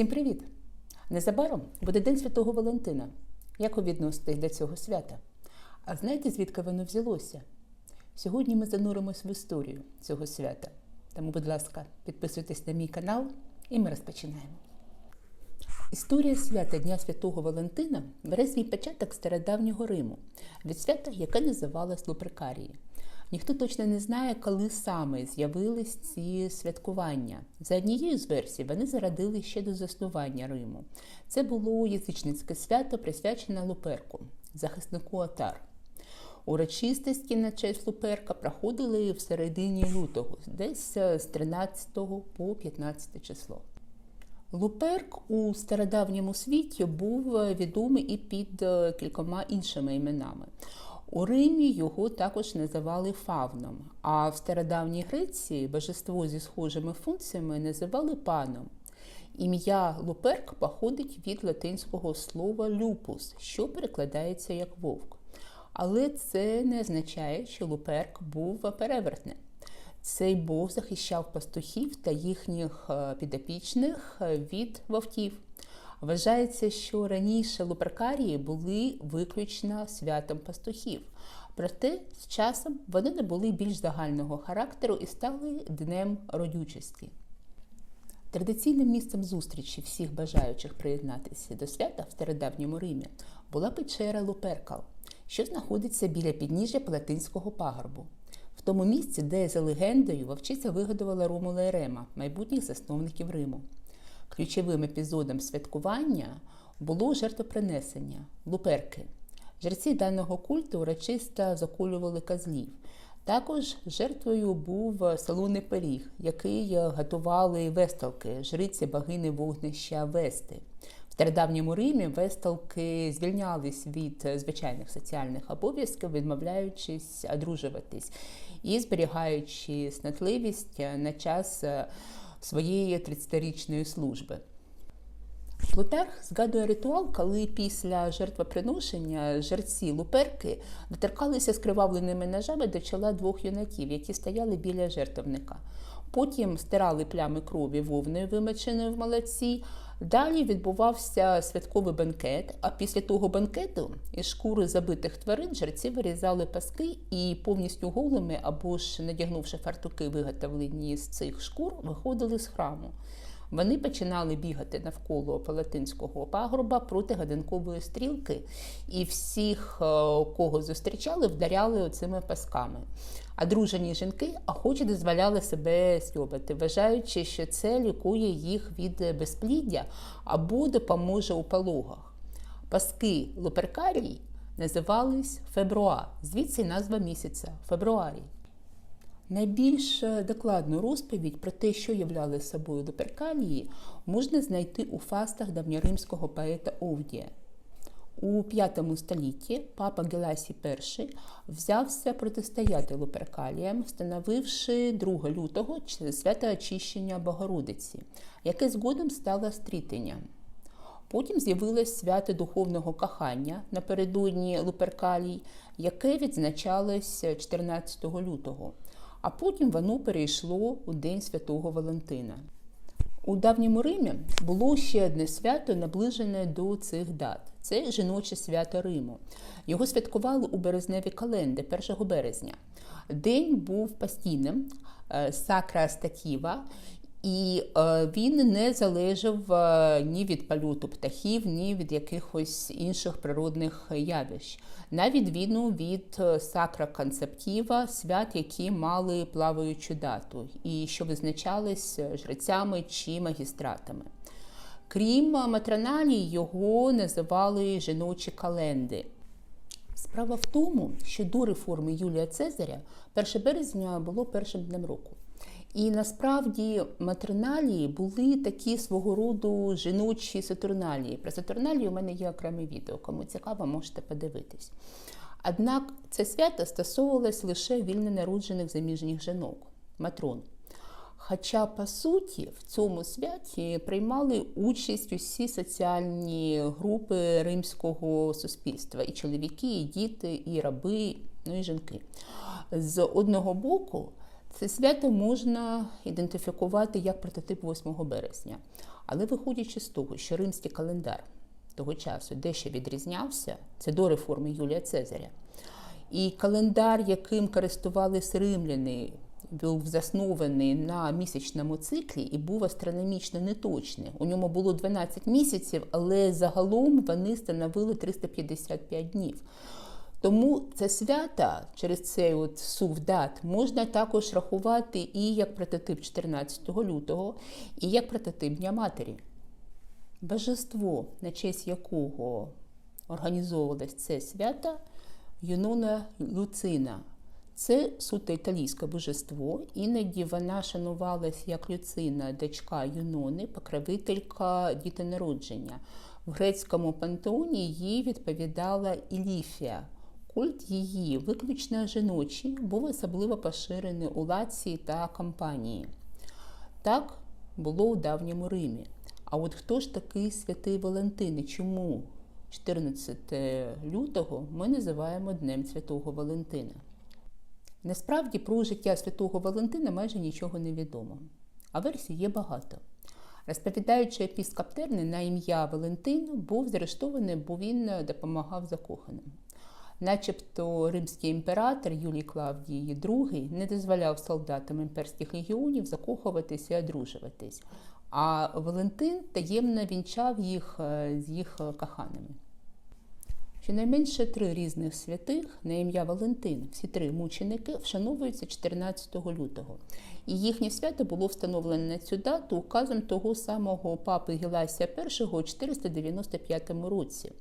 Всім привіт! Незабаром буде День Святого Валентина. Як ви відноситесь до цього свята? А знаєте, звідки воно взялося? Сьогодні ми зануримось в історію цього свята. Тому, будь ласка, підписуйтесь на мій канал і ми розпочинаємо. Історія свята Дня Святого Валентина бере свій початок стародавнього Риму, від свята, яке називалось Лупрекарії. Ніхто точно не знає, коли саме з'явились ці святкування. За однією з версій, вони зародили ще до заснування Риму. Це було язичницьке свято, присвячене Луперку, захиснику Отар. Урочистості на честь Луперка проходили в середині лютого, десь з 13 по 15 число. Луперк у стародавньому світі був відомий і під кількома іншими іменами. У Римі його також називали фавном, а в стародавній Греції божество зі схожими функціями називали паном. Ім'я Луперк походить від латинського слова люпус, що перекладається як вовк. Але це не означає, що Луперк був перевертним. Цей бог захищав пастухів та їхніх підопічних від вовків. Вважається, що раніше луперкарії були виключно святом пастухів, проте з часом вони набули більш загального характеру і стали днем родючості. Традиційним місцем зустрічі всіх бажаючих приєднатися до свята в стародавньому Римі була печера Луперкал, що знаходиться біля підніжжя Палатинського пагорбу. В тому місці, де, за легендою, вовчиця вигадувала Ромула і Рема, майбутніх засновників Риму. Ключовим епізодом святкування було жертвопринесення луперки. Жерці даного культу урочисто заколювали козлів. Також жертвою був солоний пиріг, який готували весталки, жриці богини вогнища Вести. В стародавньому Римі весталки звільнялись від звичайних соціальних обов'язків, відмовляючись одружуватись і зберігаючи снатливість на час своєї 30-річної служби. Плутарх згадує ритуал, коли після жертвоприношення жерці луперки доторкалися скривавленими ножами до чола двох юнаків, які стояли біля жертвника. Потім стирали плями крові вовною, вимоченою в молоці. Далі відбувався святковий банкет, а після того банкету із шкури забитих тварин жерці вирізали паски і повністю голими або ж надягнувши фартуки, виготовлені з цих шкур, виходили з храму. Вони починали бігати навколо палатинського пагорба проти годинкової стрілки, і всіх, кого зустрічали, вдаряли оцими пасками. А дружені жінки охоче дозволяли себе сьобати, вважаючи, що це лікує їх від безпліддя або допоможе у пологах. Паски луперкарій називались фебруа, звідси назва місяця фебруарій. Найбільш докладну розповідь про те, що являли собою луперкалії, можна знайти у фастах давньоримського поета Овдія. У V столітті папа Геласій І взявся протистояти луперкаліям, встановивши 2 лютого свято очищення Богородиці, яке згодом стало стрітенням. Потім з'явилось свято духовного кохання напередодні луперкалій, яке відзначалось 14 лютого а потім воно перейшло у День Святого Валентина. У давньому Римі було ще одне свято, наближене до цих дат. Це жіноче свято Риму. Його святкували у березневі календи 1 березня. День був постійним, сакра статіва, і він не залежав ні від польоту птахів, ні від якихось інших природних явищ, на відміну від сакра концептіва, свят, які мали плаваючу дату, і що визначались жрецями чи магістратами. Крім матроналій, його називали жіночі календи. Справа в тому, що до реформи Юлія Цезаря 1 березня було першим днем року. І насправді матриналії були такі свого роду жіночі сатурналії. Про сатурналії у мене є окреме відео. Кому цікаво, можете подивитись. Однак це свято стосовувалось лише вільно народжених заміжніх жінок, матрон. Хоча, по суті, в цьому святі приймали участь усі соціальні групи римського суспільства: і чоловіки, і діти, і раби, ну і жінки. З одного боку, це свято можна ідентифікувати як прототип 8 березня. Але виходячи з того, що римський календар того часу дещо відрізнявся, це до реформи Юлія Цезаря. І календар, яким користувалися римляни, був заснований на місячному циклі і був астрономічно неточний. У ньому було 12 місяців, але загалом вони становили 355 днів. Тому це свята через цей от сув дат можна також рахувати і як прототип 14 лютого, і як прототип Дня Матері. Божество, на честь якого організовувалось це свято, Юнона Люцина. Це суто італійське божество. Іноді вона шанувалась як Люцина, дочка Юнони, покровителька дітонародження. В грецькому пантеоні їй відповідала Іліфія. Культ її, виключно жіночий, був особливо поширений у Лації та Кампанії. Так було у давньому Римі. А от хто ж такий святий Валентин і чому 14 лютого ми називаємо Днем Святого Валентина? Насправді про життя святого Валентина майже нічого не відомо, а версій є багато. Розповідаючи епіскоп Терни на ім'я Валентин був заарештований, бо він допомагав закоханим. Начебто римський імператор Юлій Клавдій II не дозволяв солдатам імперських легіонів закохуватися і одружуватись, а Валентин таємно вінчав їх з їх коханими. Щонайменше три різних святих на ім'я Валентин, всі три мученики, вшановуються 14 лютого. І їхнє свято було встановлено на цю дату указом того самого папи Геласія І у 495 році.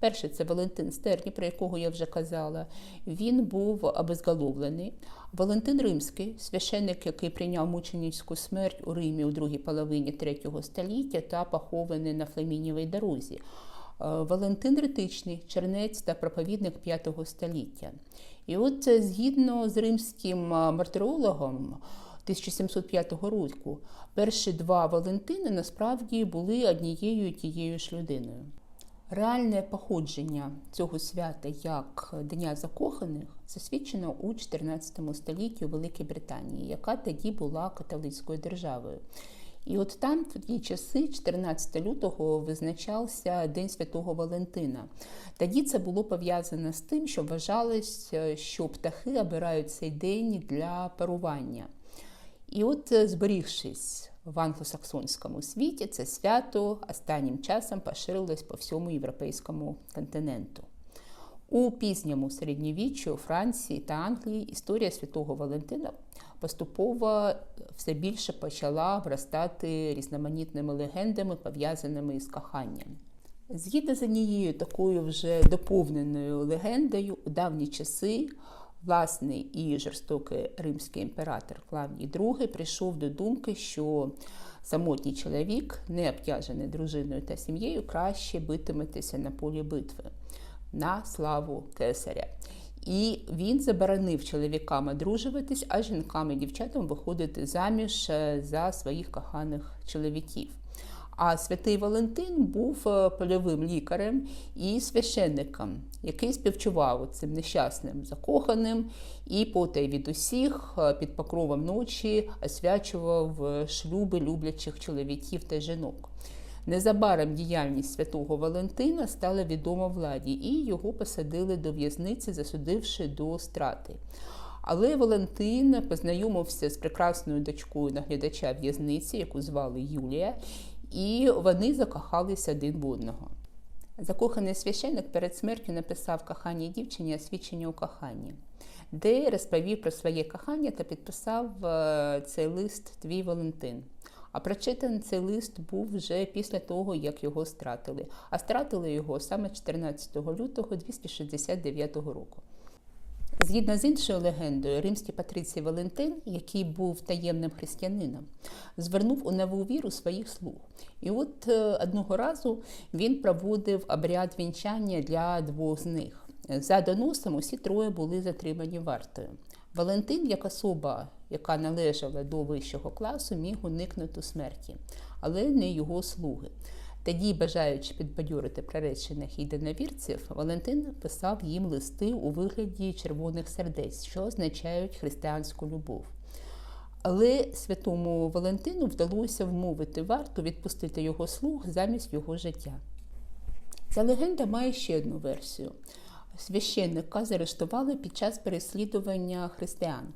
Перший це Валентин Стерні, про якого я вже казала. Він був обезголовлений. Валентин Римський, священник, який прийняв мученицьку смерть у Римі у другій половині третього століття та похований на Фламінівій дорозі. Валентин Ретичний, чернець та проповідник V століття. І от згідно з римським мартирологом 1705 року, перші два Валентини насправді були однією тією ж людиною. Реальне походження цього свята як Дня закоханих засвідчено у 14 столітті у Великій Британії, яка тоді була католицькою державою. І от там, в ті часи, 14 лютого, визначався День Святого Валентина. Тоді це було пов'язано з тим, що вважалось, що птахи обирають цей день для парування. І от, зберігшись в англосаксонському світі, це свято останнім часом поширилось по всьому європейському континенту. У пізньому середньовіччі у Франції та Англії історія святого Валентина поступово все більше почала вростати різноманітними легендами, пов'язаними з коханням. Згідно з однією такою вже доповненою легендою, у давні часи власний і жорстокий римський імператор Клавдій II прийшов до думки, що самотній чоловік, не обтяжений дружиною та сім'єю, краще битиметься на полі битви на славу кесаря. І він заборонив чоловікам одружуватись, а жінкам і дівчатам виходити заміж за своїх коханих чоловіків. А святий Валентин був польовим лікарем і священником, який співчував цим нещасним закоханим і потай від усіх під покровом ночі освячував шлюби люблячих чоловіків та жінок. Незабаром діяльність святого Валентина стала відома владі, і його посадили до в'язниці, засудивши до страти. Але Валентин познайомився з прекрасною дочкою наглядача в'язниці, яку звали Юлія, і вони закохалися один в одного. Закоханий священник перед смертю написав коханій дівчині освідчення у коханні, де розповів про своє кохання та підписав цей лист Твій Валентин. А прочитаний цей лист був вже після того, як його стратили. А стратили його саме 14 лютого 269 року. Згідно з іншою легендою, римський патрицій Валентин, який був таємним християнином, звернув у нову віру своїх слуг. І от одного разу він проводив обряд вінчання для двох з них. За доносом усі троє були затримані вартою. Валентин, як особа, яка належала до вищого класу, міг уникнути смерті, але не його слуги. Тоді, бажаючи підбадьорити приречених єдиновірців, Валентин писав їм листи у вигляді червоних сердець, що означають християнську любов. Але святому Валентину вдалося вмовити варту відпустити його слуг замість його життя. Ця легенда має ще одну версію. Священника заарештували під час переслідування християн.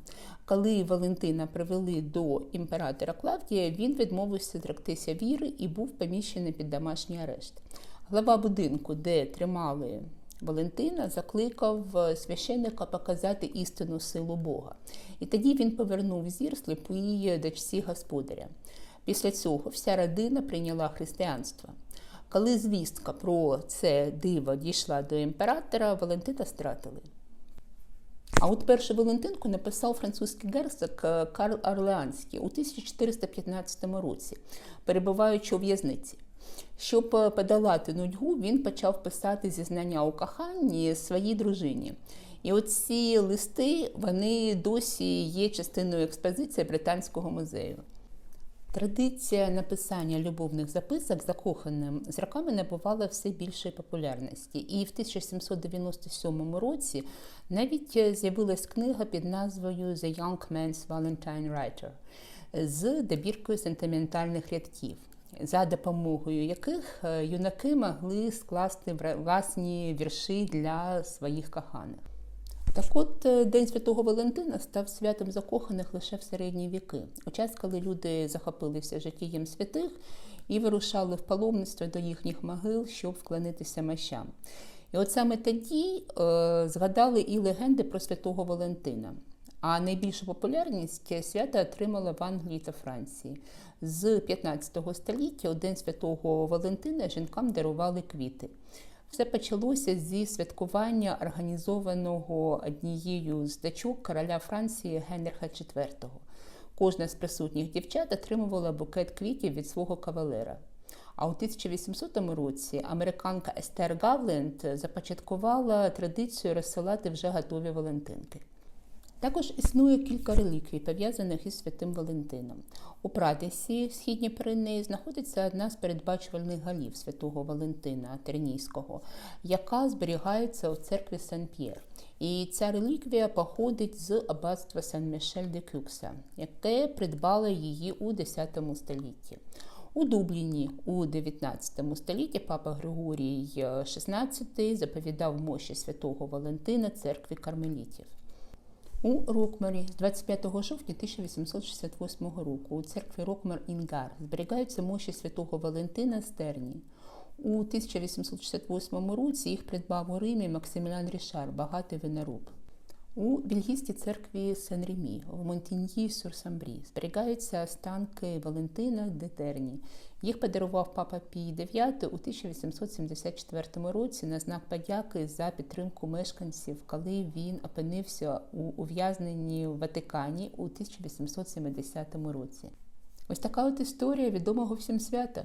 Коли Валентина привели до імператора Клавдія, він відмовився зректися віри і був поміщений під домашній арешт. Глава будинку, де тримали Валентина, закликав священника показати істинну силу Бога. І тоді він повернув зір сліпій дочці господаря. Після цього вся родина прийняла християнство. Коли звістка про це диво дійшла до імператора, Валентина стратили. А от першу Валентинку написав французький герцог Карл Орлеанський у 1415 році, перебуваючи у в'язниці. Щоб подолати нудьгу, він почав писати зізнання у коханні своїй дружині. І оці листи вони досі є частиною експозиції Британського музею. Традиція написання любовних записок закоханим з роками набувала все більшої популярності. І в 1797 році навіть з'явилась книга під назвою The Young Man's Valentine Writer з добіркою сентиментальних рядків, за допомогою яких юнаки могли скласти власні вірші для своїх коханих. Так от День Святого Валентина став святом закоханих лише в середні віки, у час, коли люди захопилися життєм святих і вирушали в паломництво до їхніх могил, щоб вклонитися мощам. І от саме тоді е, згадали і легенди про святого Валентина. А найбільшу популярність свята отримала в Англії та Франції. З 15 століття у День Святого Валентина жінкам дарували квіти. Все почалося зі святкування організованого однією з дочок короля Франції Генриха IV. Кожна з присутніх дівчат отримувала букет квітів від свого кавалера. А у 1800 році американка Естер Гавленд започаткувала традицію розсилати вже готові Валентинки. Також існує кілька реліквій, пов'язаних із святим Валентином. У Прадесі, в східній Пиренеї, знаходиться одна з передбачувальних голів святого Валентина Тернійського, яка зберігається у церкві Сен-П'єр. І ця реліквія походить з аббатства Сен-Мішель де Кюкса, яке придбало її у X столітті. У Дубліні у 19 столітті папа Григорій XVI заповідав мощі святого Валентина церкві кармелітів. У Рокмарі з 25 жовтня 1868 року у церкві Рокмар Інгар зберігаються мощі святого Валентина Стерні. У 1868 році їх придбав у Римі Максимілян Рішар, багатий виноруб. У бельгійській церкві Сен-Ремі в Монтіньї Сюр-Самбрі зберігаються останки Валентина де Терні. Їх подарував папа Пій IX у 1874 році на знак подяки за підтримку мешканців, коли він опинився у ув'язненні в Ватикані у 1870 році. Ось така от історія відомого всім свята.